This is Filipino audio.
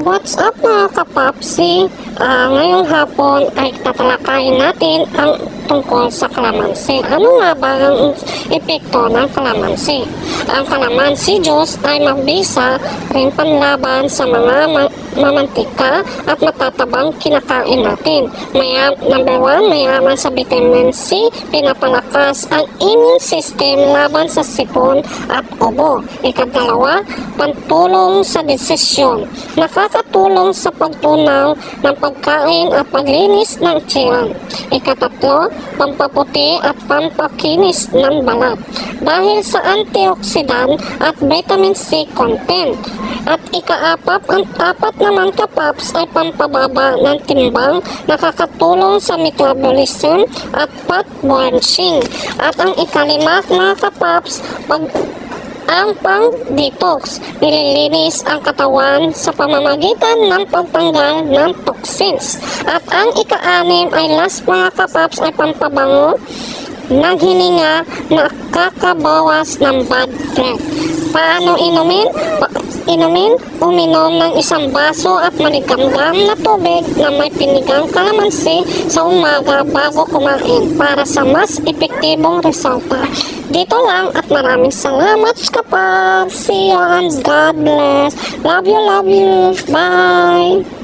What's up mga kapapsi? Ah, ngayong hapon ay tatalakayin natin ang tungkol sa kalamansi. Ano nga ba ang epekto ng kalamansi? Ang kalamansi juice ay mabisa rin panlaban sa mga ma- mamantika at matatabang kinakain natin. Maya, number one, mayaman sa vitamin C, pinapalakas ang immune system laban sa sipon at ubo. Ikadalawa, pantulong sa desisyon. Nakakatulong sa pagtunaw ng pagkain at paglinis ng tiyan. Ikatatlo, pampaputi at pampakinis ng balat. Dahil sa antioxidant at vitamin C content. At ikaapat, ang apat naman kapaps ay pampababa ng timbang, nakakatulong sa metabolism at fat blanching. At ang ikalima mga kapaps, pag ang pang-detox. Nililinis ang katawan sa pamamagitan ng pagtanggal ng toxins. At ang ika-anim ay last mga kapaps ay pampabango ng hininga na kakabawas ng bad breath. Paano inumin? Pa- inumin, uminom ng isang baso at maligamgam na tubig na may pinigang kalamansi sa umaga bago kumain para sa mas epektibong resulta. Dito lang at maraming salamat kapag. See you and God bless. Love you, love you. Bye.